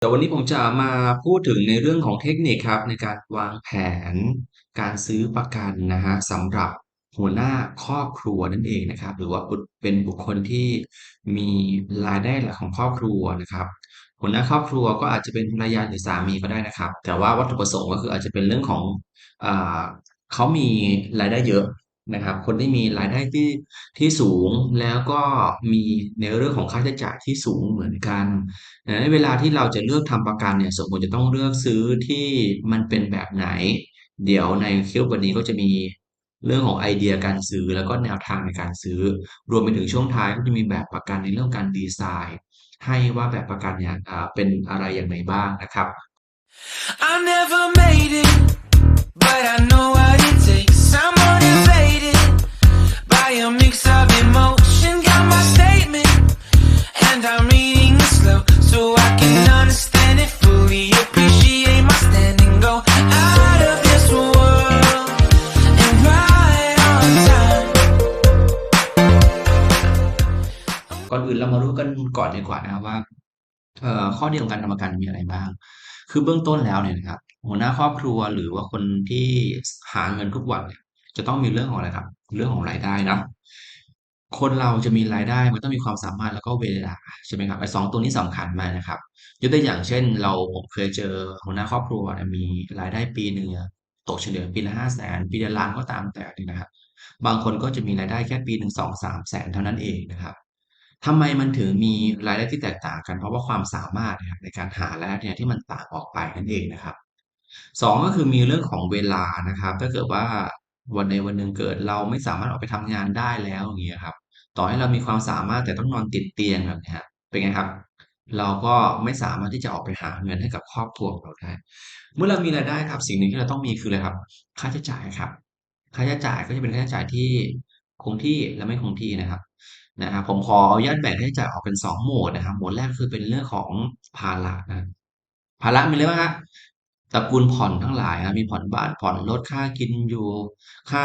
แต่วันนี้ผมจะมาพูดถึงในเรื่องของเทคนิคครับในการวางแผน การซื้อประกันนะฮะสำหรับหัวหน้าครอบครัวนั่นเองนะครับ หรือว่าเป็นบุคคลที่มีรายได้หลักของครอบครัวนะครับ หัวหน้าครอบครัวก็อาจจะเป็นภรรยาหรือสามีก็ได้นะครับ แต่ว่าวัตถุประสงค์ก็คืออาจจะเป็นเรื่องของอเขามีรายได้เยอะ นะครับ คนที่มีรายได้ที่ที่สูงแล้วก็มีในเรื่องของค่าใช้จ่ายที่สูงเหมือนกันดังนั้นเวลาที่เราจะเลือกทำประกันเนี่ยสมควรจะต้องเลือกซื้อที่มันเป็นแบบไหน เดี๋ยวในคลิปวันนี้ก็จะมีเรื่องของไอเดียการซื้อแล้วก็แนวทางในการซื้อ รวมไปถึงช่วงท้ายก็จะมีแบบประกันในเรื่องการดีไซน์ ให้ว่าแบบประกันเนี่ยเป็นอะไรอย่างไรบ้างนะครับ I never made it, but I know what ดีกว่านะครับว่าข้อดีของการทำประกันมีอะไรบ้าง คือเบื้องต้นแล้วเนี่ยนะครับ หัวหน้าครอบครัวหรือว่าคนที่หาเงินทุกวันเนี่ยจะต้องมีเรื่องของอะไรครับ เรื่องของรายได้นะคนเราจะมีรายได้มันต้องมีความสามารถแล้วก็เวลาใช่ไหมครับไอ้สองตัวนี้สำคัญมากนะครับยกตัวอย่างเช่น เราผมเคยเจอหัวหน้าครอบครัวมีรายได้ปีหนึ่งอตกเฉลี่ยปีละห้าแสนปีละล้านก็ตามแต่นี่นะครับบางคนก็จะมีรายได้แค่ปีหนึ่งสองสามแสนเท่านั้นเองนะครับ ทำไมมันถึงมีรายได้ที่แตกต่างกัน เพราะว่าความสามารถนะครับในการหารายได้เนี่ยที่มันต่างออกไปนั่นเองนะครับสองก็คือมีเรื่องของเวลานะครับ ถ้าเกิดว่าวันใดวันหนึ่งเกิดเราไม่สามารถออกไปทำงานได้แล้วอย่างเงี้ยครับ ต่อให้เรามีความสามารถแต่ต้องนอนติดเตียงแบบเนี้ยเป็นไงครับ เราก็ไม่สามารถที่จะออกไปหาเงินให้กับครอบครัวของเราได้ เมื่อเรามีรายได้ครับ สิ่งหนึ่งที่เราต้องมีคืออะไรครับ ค่าใช้จ่ายครับ ค่าใช้จ่ายก็จะเป็นค่าใช้จ่ายที่คงที่และไม่คงที่นะครับ นะครับผมขออนุญาตแบ่งใช้จ่ายออกเป็น2โหมดนะครับโหมดแรกคือเป็นเรื่องของภาระนะภาระมีอะไรบ้างครับตระกูลผ่อนทั้งหลายครับมีผ่อนบ้านผ่อนรถค่ากินอยู่ ค่า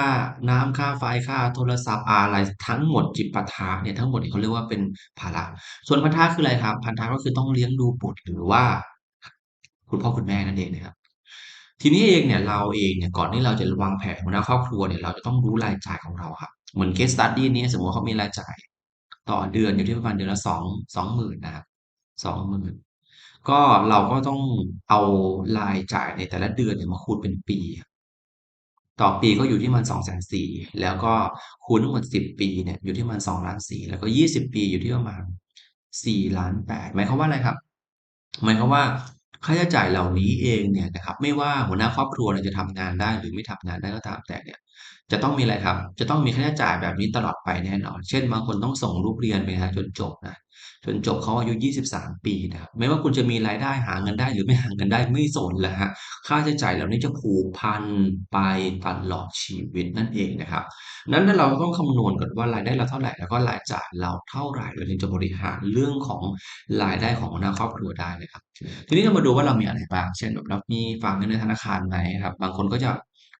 น้ำค่าไฟค่าโทรศัพท์อะไรทั้งหมดจิปาถะเนี่ยทั้งหมดเขาเรียกว่าเป็นภาระส่วนพันธะคืออะไรครับพันธะก็คือต้องเลี้ยงดูบุตรหรือว่า คุณพ่อคุณแม่นั่นเองนะครับทีนี้เองเนี่ยเราเองเนี่ยก่อนที่เราจะวางแผนหัวหน้าครอบครัวเนี่ยเราจะต้องรู้รายจ่ายของเราครับเหมือน case study นี้สมมติว่าเขามีรายจ่าย ต่อเดือนอยู่ที่ประมาณเดือนละสองสองหมื่นนะครับสองหมื่นก็เราก็ต้องเอารายจ่ายในแต่ละเดือนเนี่ยมาคูณเป็นปี ต่อปีก็อยู่ที่มันสองแสนสี่แล้วก็คูณทั้งหมดสิบปีเนี่ยอยู่ที่ประมันสองล้านสี่แล้วก็ยี่สิบปีอยู่ที่ประมาณสี่ล้านแปดหมายความว่าอะไรครับ หมายความว่า ค่าใช้จ่ายเหล่านี้เองเนี่ยนะครับไม่ว่าหัวหน้าครอบครัวเนี่ยจะทำงานได้หรือไม่ทำงานได้ก็ตามแต่เนี่ยจะต้องมีอะไรครับ จะต้องมีค่าใช้จ่ายแบบนี้ตลอดไปแน่นอน เช่นบางคนต้องส่งลูกเรียนไปนะจนจบนะจนจบเขาอายุ 23 ปีนะครับไม่ว่าคุณจะมีรายได้หาเงินได้หรือไม่หาเงินได้ไม่สนแหละฮะค่าใช้จ่ายเหล่านี้จะผูกพันไปตลอดชีวิตนั่นเองนะครับนั้นเราต้องคำนวณก่อนว่ารายได้เราเท่าไหร่แล้วก็รายจ่ายเราเท่าไหร่เราถึงจะบริหารเรื่องของรายได้ของหัวหน้าครอบครัวได้นะครับ ทีนี้เรามาดูว่าเรามีอะไรบ้าง เช่นแบบเรามีฝากเงินในธนาคารไหมครับ บางคนก็จะ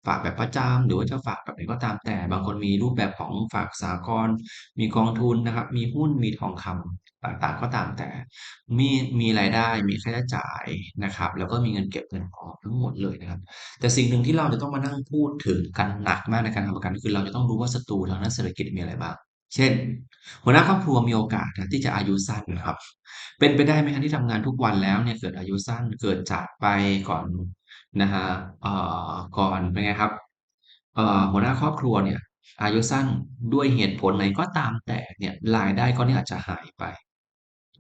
ฝากแบบประจำหรือว่าจะฝากแบบไหนก็ตามแต่ บางคนมีรูปแบบของฝากสหกรณ์มีกองทุนนะครับ มีหุ้นมีทองคำต่างๆก็ตามแต่ มีมีรายได้มีค่าใช้จ่ายนะครับ แล้วก็มีเงินเก็บเงินออมทั้งหมดเลยนะครับ แต่สิ่งหนึ่งที่เราจะต้องมานั่งพูดถึงกันหนักมากในการทำประกันคือเราจะต้องรู้ว่าศัตรูทางด้านเศรษฐกิจมีอะไรบ้าง เช่น หัวหน้าครอบครัวมีโอกาสที่จะอายุสั้นนะครับ เป็นไปได้ไหมครับที่ทำงานทุกวันแล้วเนี่ยเกิดอายุสั้นเกิดจากไปก่อนนะฮะเอ่อก่อนเป็นไงครับเอ่อหัวหน้าครอบครัวเนี่ย อายุสั้นด้วยเหตุผลไหนก็ตามแต่เนี่ยรายได้ก้อนนี้อาจจะหายไป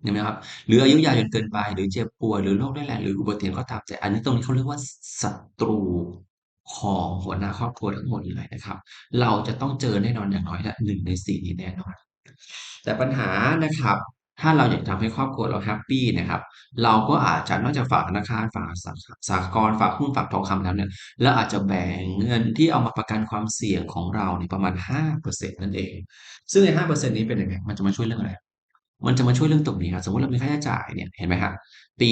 เห็นไหมครับหรืออายุยาวจนเกินไป หรือเจ็บป่วยหรือโรคร้ายแรงหรืออุบัติเหตุก็ตามแต่อันนี้ตรงนี้เขาเรียกว่าศัตรู ของหัวหน้าครอบครัวทั้งหมดเลยนะครับ เราจะต้องเจอแน่นอนอย่างน้อยละหนึ่งในสี่นี้แน่นอน แต่ปัญหานะครับ ถ้าเราอยากทำให้ครอบครัวเราแฮปปี้นะครับ เราก็อาจจะนอกจากฝากธนาคารฝากสหสหกรณ์ฝากหุ้นฝากทองคำแล้วเนี่ยเราอาจจะแบ่งเงินที่เอามาประกันความเสี่ยงของเราเนี่ยประมาณ5%นั่นเอง ซึ่งไอ้5%นี้เป็นยังไงมันจะมาช่วยเรื่องอะไร มันจะมาช่วยเรื่องตรงนี้ครับสมมติเรามีค่าใช้จ่ายเนี่ยเห็นไหมครับปี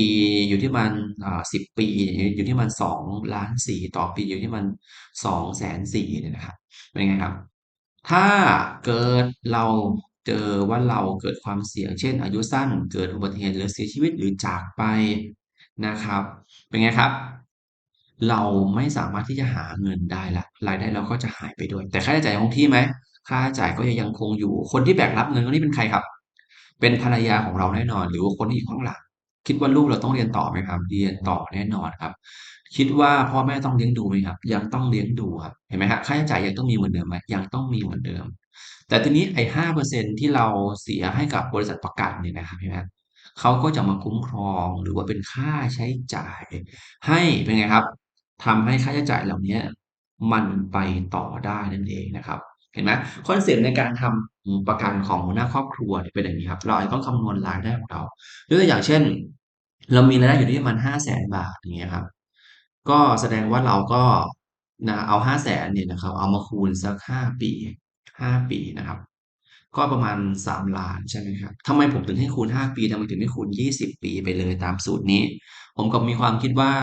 อยู่ที่มาณอ่า10ปีอยู่ที่ประมาณ2,400,000ต่อปีอยู่ที่ประมาณ2,400,000เนี่ยนะครับเป็นไงครับ ถ้าเกิดเราเจอว่าเราเกิดความเสี่ยง เช่น อายุสั้นเกิดอุบัติเหตุหรือเสียชีวิตหรือจากไปนะครับ เป็นไงครับ เราไม่สามารถที่จะหาเงินได้ล้วรายได้เราก็จะหายไปด้วย แต่ค่าใช้จ่ายคงที่ไหมค่าใช้จ่ายก็ยังคงอยู่คนที่แบกรับเงินคนนี้เป็นใครครับ เป็นภรรยาของเราแน่นอน หรือว่าคนที่อยู่ข้างหลังคิดว่าลูกเราต้องเรียนต่อไหมครับ เรียนต่อแน่นอนครับ คิดว่าพ่อแม่ต้องเลี้ยงดูไหมครับ ยังต้องเลี้ยงดูครับเห็นไหมครับค่าใช้จ่ายยังต้องมีเหมือนเดิมไหมยังต้องมีเหมือนเดิม แต่ทีนี้ไอ้ห้าเปอร์เซ็นที่เราเสียให้กับบริษัทประกันเนี่ยนะครับเห็นไหมเขาก็จะมาคุ้มครองหรือว่าเป็นค่าใช้จ่าย ให้เป็นไงครับทำให้ค่าใช้จ่ายเหล่านี้มันไปต่อได้นั่นเองนะครับ เห็นไหมคอนเซปต์ในการทำประกันของหัวหน้าครอบครัวเนี่ยเป็นอย่างนี้ครับ เราอาจจะต้องคำนวณรายได้ของเรายกตัวอย่างเช่น เรามีรายได้อยู่ที่ประมาณห้าแสนบาทอย่างเงี้ยครับ ก็แสดงว่าเราก็นะเอาห้าแสนเนี่ยนะครับ เอามาคูณสักห้าปีห้าปีนะครับ ก็ประมาณสามล้านใช่ไหมครับทำไมผมถึงให้คูณห้าปีทำไมถึงไม่คูณยี่สิบปีไปเลยตามสูตรนี้ ผมก็มีความคิดว่า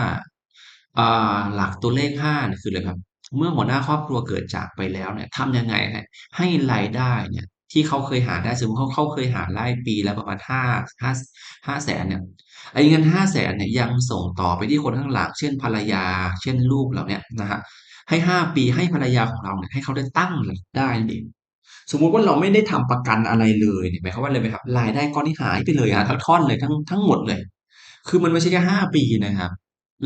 อ่าหลักตัวเลข5เนี่ยคืออะไรครับ เมื่อหัวหน้าครอบครัวเกิดจากไปแล้วเนี่ยทำยังไงให้รายได้เนี่ยที่เขาเคยหาได้สมมติเขาเขาเคยหารายปีละประมาณ5 5 5แสนเนี่ยไอ้เงิน5แสนเนี่ยยังส่งต่อไปที่คนข้างหลัง เช่นภรรยา เช่นลูกเราเนี่ยนะครับให้5ปีให้ภรรยาของเราเนี่ยให้เขาได้ตั้งหลักได้เองสมมุติว่าเราไม่ได้ทำประกันอะไรเลยเนี่ยหมายความว่าอะไรไหมครับรายได้ก้อนนี้หายไปเลยอะทั้งท่อนเลยทั้งทั้งหมดเลย คือมันไม่ใช่แค่ห้าปีนะครับ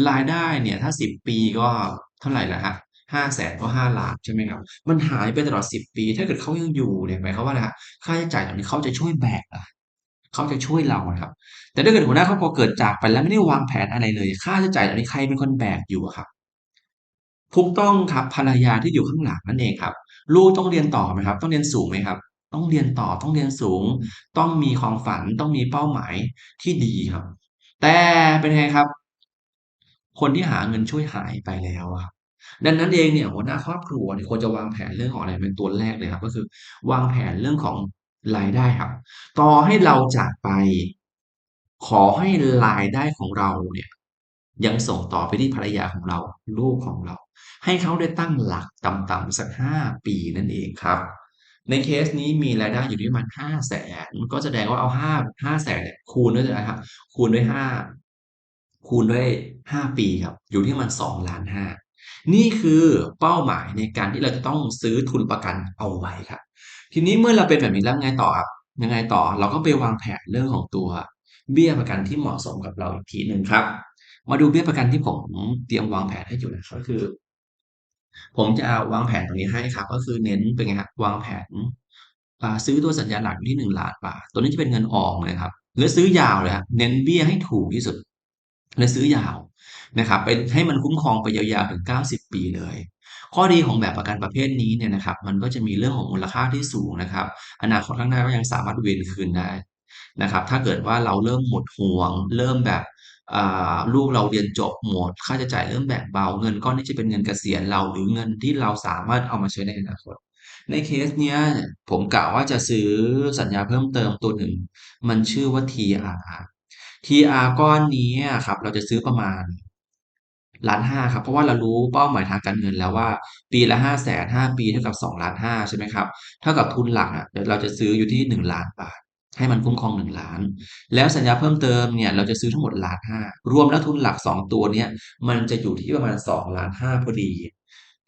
รายได้เนี่ยถ้าสิบปีก็เท่าไหร่ละฮะ ห้าแสนก็ห้าล้านใช่ไหมครับ มันหายไปตลอดสิบปี ถ้าเกิดเขายังอยู่เนี่ยหมายความว่าอะไรฮะค่าใช้จ่ายเหล่านี้เขาจะช่วยแบกอะเขาจะช่วยเราครับ แต่ถ้าเกิดหัวหน้าครอบครัวเกิดจากไปแล้วไม่ได้วางแผนอะไรเลย ค่าใช้จ่ายเหล่านี้ใครเป็นคนแบกอยู่ครับถูกต้องครับภรรยาที่อยู่ข้างหลังนั่นเองครับ ลูกต้องเรียนต่อไหมครับ ต้องเรียนสูงไหมครับ ต้องเรียนต่อต้องเรียนสูง ต้องมีความฝันต้องมีเป้าหมายที่ดีครับ แต่เป็นไงครับ คนที่หาเงินช่วยหายไปแล้วครับ ดังนั้นเองเนี่ยหัวหน้าครอบครัวเนี่ยควรจะวางแผนเรื่องของอะไรเป็นตัวแรกเลยครับ ก็คือ วางแผนเรื่องของรายได้ครับ ต่อให้เราจากไป ขอให้รายได้ของเราเนี่ย ยังส่งต่อไปที่ภรรยาของเรา ลูกของเรา ให้เขาได้ตั้งหลักต่ำๆสักห้าปีนั่นเองครับ ในเคสนี้มีรายได้อยู่ที่ประมาณห้าแสนก็แสดงว่าเอาห้าห้าแสนเนี่ยคูณด้วยอะครับคูณด้วยห้าคูณด้วยห้าปีครับ อยู่ที่มันสองล้านห้า นี่คือเป้าหมายในการที่เราจะต้องซื้อทุนประกันเอาไว้ครับ ทีนี้เมื่อเราเป็นแบบนี้แล้วไงต่อครับยังไงต่อเราก็ไปวางแผนเรื่องของตัว เบี้ยประกันที่เหมาะสมกับเราอีกทีหนึ่งครับ มาดูเบี้ยประกันที่ผมเตรียมวางแผนให้อยู่นะครับก็คือ ผมจะวางแผนตรงนี้ให้ครับ ก็คือเน้นเป็นไงครับวางแผนซื้อตัวสัญญาหลักที่หนึ่งล้านบาทตัวนี้จะเป็นเงินออมเลยครับหรือซื้อยาวเลยครับเน้นเบี้ยให้ถูกที่สุด และซื้อยาว นะครับเป็นให้มันคุ้มครองไปยาวๆถึง 90 ปีเลย ข้อดีของแบบประกันประเภทนี้เนี่ยนะครับ มันก็จะมีเรื่องของมูลค่าที่สูงนะครับ อนาคตข้างหน้าก็ยังสามารถเวนคืนได้นะครับ ถ้าเกิดว่าเราเริ่มหมดห่วง เริ่มแบบลูกเราเรียนจบหมด ค่าใช้จ่ายเริ่มแบ่งเบาเงินก้อนนี้จะเป็นเงินเกษียณเราหรือเงินที่เราสามารถเอามาใช้ในอนาคตในเคสเนี้ยผมกะว่าจะซื้อสัญญาเพิ่มเติมตัวหนึ่ง มันชื่อว่า TR TR ก้อนนี้ครับ เราจะซื้อประมาณ ล้านห้าครับ เพราะว่าเรารู้เป้าหมายทางการเงินแล้วว่า ปีละห้าแสนห้าปีเท่ากับสองล้านห้าใช่ไหมครับเท่ากับทุนหลักอะเดี๋ยวเราจะซื้ออยู่ที่หนึ่งล้านบาท ให้มันคุ้มครองหนึ่งล้าน แล้วสัญญาเพิ่มเติมเนี่ยเราจะซื้อทั้งหมดล้านห้ารวมแล้วทุนหลักสองตัวเนี้ยมันจะอยู่ที่ประมาณสองล้านห้าพอดี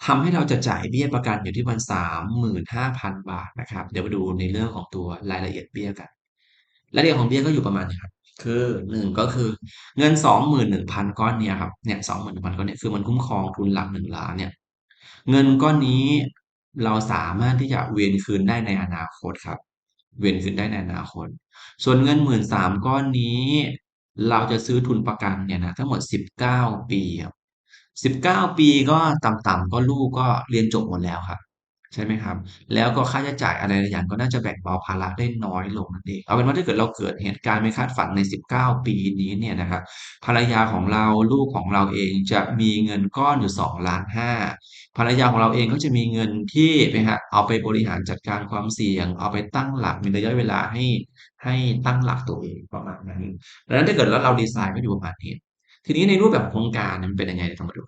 ทำให้เราจะจ่ายเบี้ยประกันอยู่ที่ประมาณสามหมื่นห้าพันบาทนะครับ เดี๋ยวมาดูในเรื่องของตัวรายละเอียดเบี้ยกัน รายละเอียดของเบี้ยก็อยู่ประมาณนี้ครับ คือหนึ่งก็คือเงินสองหมื่นหนึ่งพันก้อนเนี่ยครับเนี่ยสองหมื่นหนึ่งพันก้อนเนี่ยคือมันคุ้มครองทุนหลักหนึ่งล้านเนี่ย เงินก้อนนี้เราสามารถที่จะเวียนคืนได้ในอนาคตครับ เวียนคืนได้ในอนาคต ส่วนเงินหมื่นสามก้อนนี้ เราจะซื้อทุนประกันเนี่ยนะทั้งหมดสิบเก้าปีครับสิบเก้าปีก็ต่ำๆก็ลูกก็เรียนจบหมดแล้วครับ ใช่ไหมครับ แล้วก็ค่าใช้จ่ายอะไรหลายอย่างก็น่าจะแบ่งเบาภาระได้น้อยลงนั่นเองเอาเป็นว่าถ้าเกิดเราเกิดเหตุการณ์ไม่คาดฝันในสิบเก้าปีนี้เนี่ยนะครับภรรยาของเราลูกของเราเองจะมีเงินก้อนอยู่สองล้านห้าภรรยาของเราเองก็จะมีเงินที่ไปฮะเอาไปบริหารจัดการความเสี่ยง เอาไปตั้งหลักมีระยะเวลาให้ให้ตั้งหลักตัวเองประมาณนั้นดังนั้นถ้าเกิดแล้วเราดีไซน์ก็อยู่ประมาณนี้ทีนี้ในรูปแบบโครงการนี่มันเป็นยังไงเดี๋ยวเรามาดู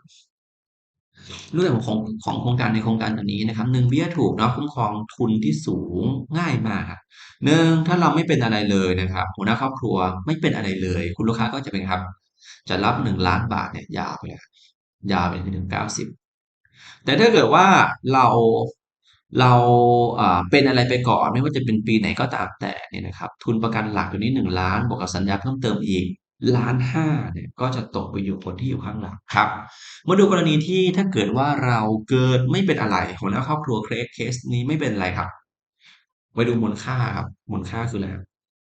รูปแบบของของโครงการในโครงการตัวนี้นะครับหนึ่งเบี้ยถูกเนาะคุ้มครองทุนที่สูงง่ายมากครับหนึ่งถ้าเราไม่เป็นอะไรเลยนะครับหัวหน้าครอบครัวไม่เป็นอะไรเลย คุณลูกค้าก็จะเป็นครับ จะรับหนึ่งล้านบาทเนี่ยยาวไปเลยยาวไปถึงเก้าสิบแต่ถ้าเกิดว่าเราเราเอ่อเป็นอะไรไปก่อนไม่ว่าจะเป็นปีไหนก็ตามแต่เนี่ยนะครับ ทุนประกันหลักตัวนี้หนึ่งล้านบวกกับสัญญาเพิ่มเติมอีก ล้านห้าเนี่ยก็จะตกไปอยู่คนที่อยู่ข้างหลังครับมาดูกรณีที่ถ้าเกิดว่าเราเกิดไม่เป็นอะไรหัวหน้าครอบครัวเคสเคสนี้ไม่เป็นอะไรครับไปดูมูลค่าครับมูลค่าคืออะไร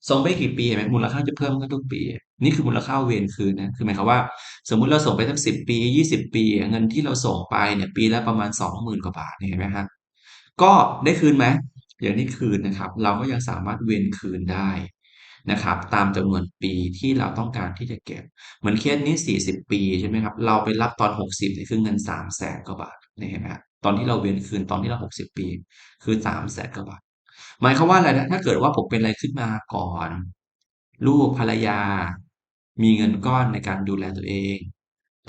ส่งไปกี่ปีเห็นไหมมูลค่าจะเพิ่มขึ้นทุกปี นี่คือมูลค่าเวรคืนนะคือหมายความว่า สมมุติเราส่งไปสักสิบปียี่สิบปี เงินที่เราส่งไปเนี่ยปีละประมาณสองหมื่นกว่าบาทเนี่ยเห็นไหมฮะก็ได้คืนไหมอย่างนี้คืนนะครับ เราก็ยังสามารถเวนคืนได้ นะครับ ตามจำนวนปีที่เราต้องการที่จะเก็บ เหมือนเคสนี้ 40 ปีใช่ไหมครับ เราไปรับตอน 60เนี่ยคือเงิน3 0 0แสนกว่าบาทนี่เห็นไหมครับตอนที่เราเวียนคืนตอนที่เรา 60 ปี คือ3 0 0แสนกว่าบาท หมายความว่าอะไรนะถ้าเกิดว่าผมเป็นอะไรขึ้นมาก่อน ลูกภรรยา มีเงินก้อนในการดูแลตัวเอง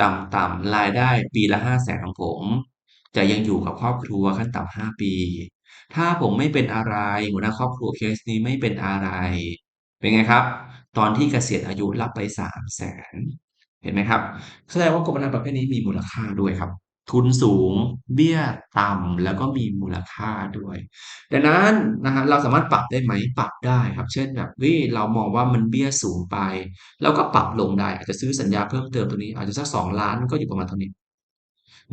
ต่ำๆรายได้ปีละ5 0 0แสนของผมจะยังอยู่กับครอบครัวขั้นต่ำ5ปี ถ้าผมไม่เป็นอะไรหัวหน้าครอบครัวเคสนี้ไม่เป็นอะไร เป็นไงครับ ตอนที่เกษียณอายุรับไปสามแสนเห็นไหมครับแสดงว่ากรมธรรม์ประเภทนี้มีมูลค่าด้วยครับ ทุนสูง เบี้ยต่ำแล้วก็มีมูลค่าด้วย ดังนั้นนะฮะเราสามารถปรับได้ไหมปรับได้ครับ เช่นแบบเฮ้ยเรามองว่ามันเบี้ยสูงไปเราก็ปรับลงได้ อาจจะซื้อสัญญาเพิ่มเติมตัวนี้ อาจจะสักสองล้านก็อยู่ประมาณเท่านี้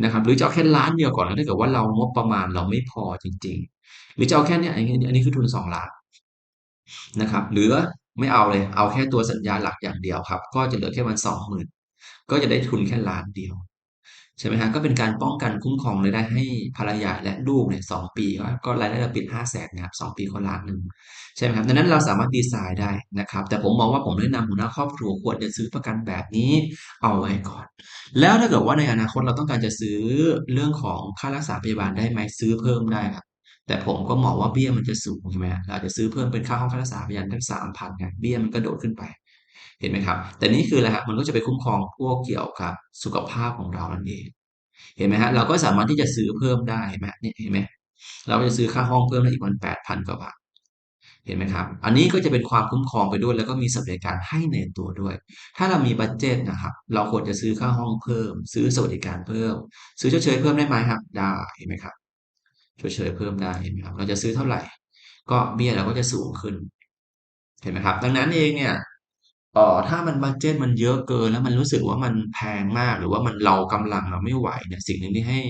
นะครับหรือจะเอาแค่ล้านเดียวก่อนแล้วถ้าเกิดว่าเรางบประมาณเราไม่พอจริง ๆ หรือจะเอาแค่นี้ยอันนี้อันนี้คือทุนสองล้านนะครับหรือ ไม่เอาเลย เอาแค่ตัวสัญญาหลักอย่างเดียวครับ ก็จะเหลือแค่วันสองหมื่นก็จะได้ทุนแค่ล้านเดียวใช่ไหมฮะก็เป็นการป้องกันคุ้มครองรายได้ให้ภรรยาและลูกเนี่ยสองปีก็รายได้เราปิดห้าแสนนะครับสองปีก็ล้านหนึ่งใช่ไหมครับดังนั้นเราสามารถดีไซน์ได้นะครับ แต่ผมมองว่าผมแนะนำหัวหน้าครอบครัวควรจะซื้อประกันแบบนี้เอาไว้ก่อน แล้วถ้าเกิดว่าในอนาคตเราต้องการจะซื้อเรื่องของค่ารักษาพยาบาลได้ไหมซื้อเพิ่มได้ครับ แต่ผมก็มองว่าเบี้ยมันจะสูงใช่ไหมเราอาจจะซื้อเพิ่มเป็นค่าห้องค่ารักษาพยาบาลทั้งสามพันไงเบี้ยมันก็โดดขึ้นไป เห็นไหมครับ แต่นี่คืออะไรฮะมันก็จะไปคุ้มครองพวกเกี่ยวกับสุขภาพของเรานั่นเอง เห็นไหมฮะเราก็สามารถที่จะซื้อเพิ่มได้เห็นไหมนี่เห็นไหมเราจะซื้อค่าห้องเพิ่มได้อีกวันแปดพันกว่าบาทเห็นไหมครับ อันนี้ก็จะเป็นความคุ้มครองไปด้วย แล้วก็มีสวัสดิการให้ในตัวด้วย ถ้าเรามีบัตเจตนะครับ เราควรจะซื้อค่าห้องเพิ่ม ซื้อสวัสดิการเพิ่ม ซื้อเฉยๆเพิ่มได้ไหมครับ ได้ เห็นไหมครับ เฉยๆเพิ่มได้เห็นไหมครับ เราจะซื้อเท่าไหร่ ก็เบี้ยเราก็จะสูงขึ้น เห็นไหมครับ ดังนั้นเองเนี่ยเอ่อถ้ามันบัดเจตมันเยอะเกิน แล้วมันรู้สึกว่ามันแพงมากหรือว่ามันเรากำลังเราไม่ไหวเนี่ยสิ่งหนึ่งที่ให้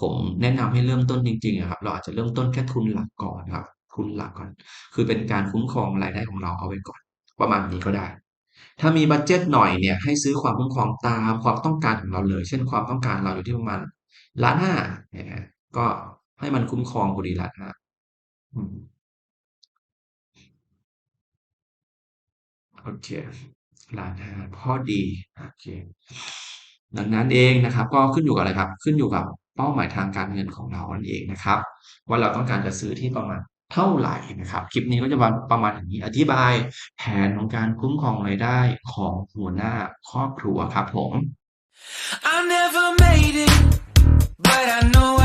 ผมแนะนำให้เริ่มต้นจริงๆอะครับ เราอาจจะเริ่มต้นแค่ทุนหลักก่อนครับ ทุนหลักก่อน คือเป็นการคุ้มครองรายได้ของเราเอาไว้ก่อน ประมาณนี้ก็ได้ ถ้ามีบัดเจตหน่อยเนี่ยให้ซื้อความคุ้มครองตามความต้องการของเราเลย เช่นความต้องการเราอยู่ที่ประมาณล้านห้าเนี่ยก็ ให้มันคุ้มครองพอดีล้านห้าอืมโอเคล้านห้าพอดีโอเคดังนั้นเองนะครับ ก็ขึ้นอยู่กับอะไรครับ ขึ้นอยู่กับเป้าหมายทางการเงินของเรานั่นเองนะครับ ว่าเราต้องการจะซื้อที่ประมาณเท่าไหร่นะครับ คลิปนี้ก็จะประมาณอย่างนี้อธิบายแผนของการคุ้มครองรายได้ของหัวหน้าครอบครัวครับผม I never made it, but I know